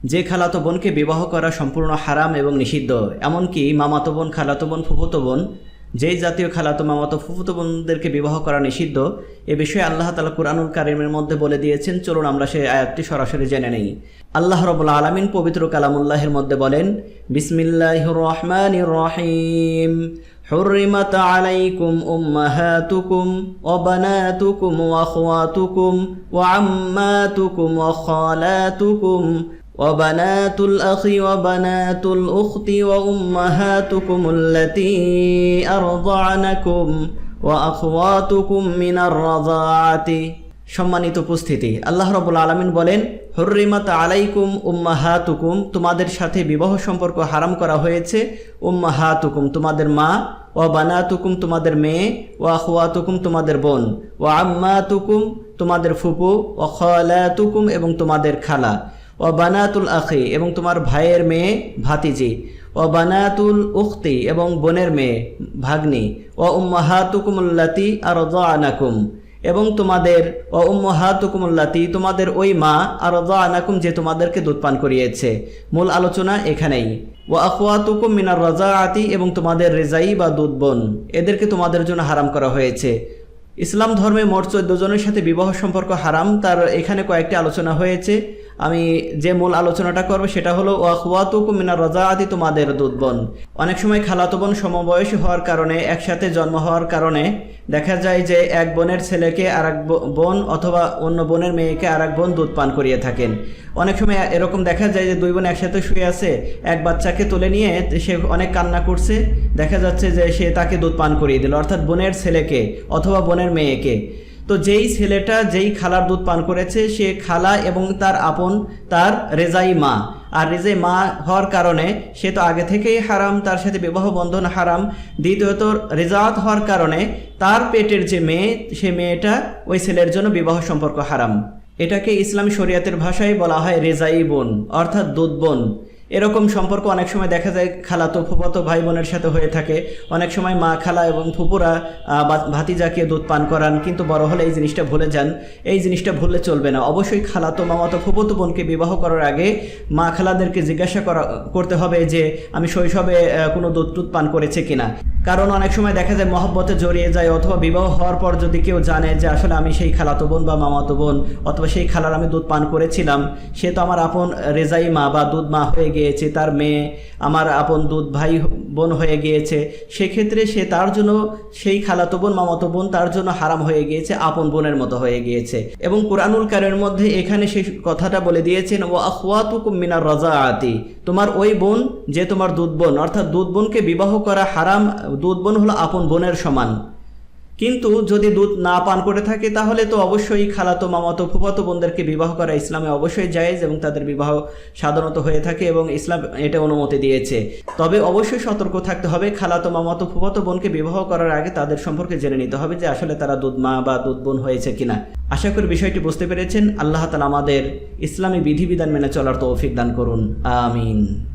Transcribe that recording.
যে খালাতো বোনকে বিবাহ করা সম্পূর্ণ হারাম এবং নিষিদ্ধ এমনকি মামাতো বোন খালাতো বোন ফুফুতো বোন যেই জাতীয় খালাতো মামাতো ফুফুতো বোনদেরকে বিবাহ করা নিষিদ্ধ এ বিষয়ে আল্লাহ তালা কুরআনুল কারিমের মধ্যে বলে দিয়েছেন চলুন আমরা সেই আয়াতটি সরাসরি জেনে নেই আল্লাহ রবুল্লা আলমিন পবিত্র কালামুল্লাহের মধ্যে বলেন বিসমিল্লাহ রহমান রহিম حرمت عليكم أمهاتكم وبناتكم وأخواتكم وعماتكم وخالاتكم وبنات الأخ وبنات الأخت وأمهاتكم التي أرضعنكم وأخواتكم من الرضاعة সম্মানিত উপস্থিতি আল্লাহ রবুল আলমিন বলেন হর্রিমাত আলাইকুম উম্মাহাতুকুম তোমাদের সাথে বিবাহ সম্পর্ক হারাম করা হয়েছে উম্মাহাতুকুম তোমাদের মা ও বানাতুকুম তোমাদের মেয়ে ও আখওয়াতুকুম তোমাদের বোন ও আম্মাতুকুম তোমাদের ফুপু ও খালাতুকুম এবং তোমাদের খালা ও বানাতুল আখি এবং তোমার ভাইয়ের মেয়ে ভাতিজি, ও বানাতুল উখতি এবং বোনের মেয়ে ভাগ্নি, ও উম্মাহাতুকুমুল্লাতি আর আনাকুম এবং তোমাদের, ও উম্মাহাতুকুমুল্লাতি তোমাদের ওই মা আর আনাকুম যে তোমাদেরকে দুধ পান করিয়েছে। মূল আলোচনা এখানেই। ও আখওয়াতুকুম মিনার রাজা আতি এবং তোমাদের রেজাই বা দুধ বোন এদেরকে তোমাদের জন্য হারাম করা হয়েছে। ইসলাম ধর্মে মোট চোদ্দ জনের সাথে বিবাহ সম্পর্ক হারাম, তার এখানে কয়েকটি আলোচনা হয়েছে। আমি যে মূল আলোচনাটা করব সেটা হলো ওয়াকুয়াতুকু মিনার রাজা আদি তোমাদের দুধ বোন অনেক সময় খালাতো বোন সমবয়সী হওয়ার কারণে, একসাথে জন্ম হওয়ার কারণে দেখা যায় যে এক বোনের ছেলেকে আর এক বোন অথবা অন্য বোনের মেয়েকে আর এক বোন দুধ পান করিয়ে থাকেন। অনেক সময় এরকম দেখা যায় যে দুই বোন একসাথে শুয়ে আছে, এক বাচ্চাকে তুলে নিয়ে সে অনেক কান্না করছে, দেখা যাচ্ছে যে সে তাকে দুধ পান করিয়ে দিল। অর্থাৎ বোনের ছেলেকে অথবা বোনের মেয়েকে। তো যেই ছেলেটা যেই খালার দুধ পান করেছে, সে খালা এবং তার আপন, তার রেজাই মা। আর রেজাই মা হওয়ার কারণে সে তো আগে থেকেই হারাম, তার সাথে বিবাহ বন্ধন হারাম। দ্বিতীয়ত রেজাত হওয়ার কারণে তার পেটের যে মেয়ে, সে মেয়েটা ওই ছেলের জন্য বিবাহ সম্পর্ক হারাম। এটাকে ইসলাম শরিয়াতের ভাষায় বলা হয় রেজাই বোন, অর্থাৎ দুধ বোন। এরকম সম্পর্ক অনেক সময় দেখা যায় খালাতো ফুপাতো ভাই বোনের সাথে হয়ে থাকে। অনেক সময় মা, খালা এবং ফুপুরা ভাতিজাকে দুধ পান করান, কিন্তু বড় হলে এই জিনিসটা ভুলে যান। এই জিনিসটা ভুললে চলবে না। অবশ্যই খালাতো মামাতো ফুপুতো বোনকে বিবাহ করার আগে মা, খালাদেরকে জিজ্ঞাসা করা, করতে হবে যে, আমি শৈশবে কোনো দুধ টুধ পান করেছে কিনা। কারণ অনেক সময় দেখা যায় মহব্বতে জড়িয়ে যায় অথবা বিবাহ হওয়ার পর যদি কেউ জানে যে আসলে আমি সেই খালাতো বোন বা মামাতো বোন অথবা সেই খালার আমি দুধ পান করেছিলাম, সে তো আমার আপন রেজাই মা বা দুধ মা হয়ে গিয়েছে, তার মেয়ে আমার আপন দুধ ভাই বোন হয়ে গিয়েছে, সেক্ষেত্রে সে তার জন্য সেই খালাতো বোন, মামাতো বোন তার জন্য হারাম হয়ে গিয়েছে, আপন বোনের মতো হয়ে গিয়েছে। এবং কোরআনুল কারের মধ্যে এখানে সেই কথাটা বলে দিয়েছেন ও আখওয়াতুকুম মিনার রাজা আতি তোমার ওই বোন যে তোমার দুধ বোন, অর্থাৎ দুধ বোনকে বিবাহ করা হারাম দুধ বোন হলো আপন বোনের সমান। কিন্তু যদি দুধ না পান করে থাকে, তাহলে তো অবশ্যই খালাতো, মামাতো, ফুফাতো বোনদেরকে বিবাহ করা ইসলামে অবশ্যই জায়েজ এবং তাদের বিবাহ সাধারণত হয়ে থাকে এবং ইসলাম এটা অনুমতি দিয়েছে। তবে অবশ্যই সতর্ক থাকতে হবে, খালাতো, মামাতো, ফুফাতো বোনকে বিবাহ করার আগে তাদের সম্পর্কে জেনে নিতে হবে যে আসলে তারা দুধ মা বা দুধ বোন হয়েছে কিনা। আশা করি বিষয়টি বুঝতে পেরেছেন। আল্লাহ তালা আমাদের ইসলামী বিধিবিধান মেনে চলার তৌফিক দান করুন। আমিন।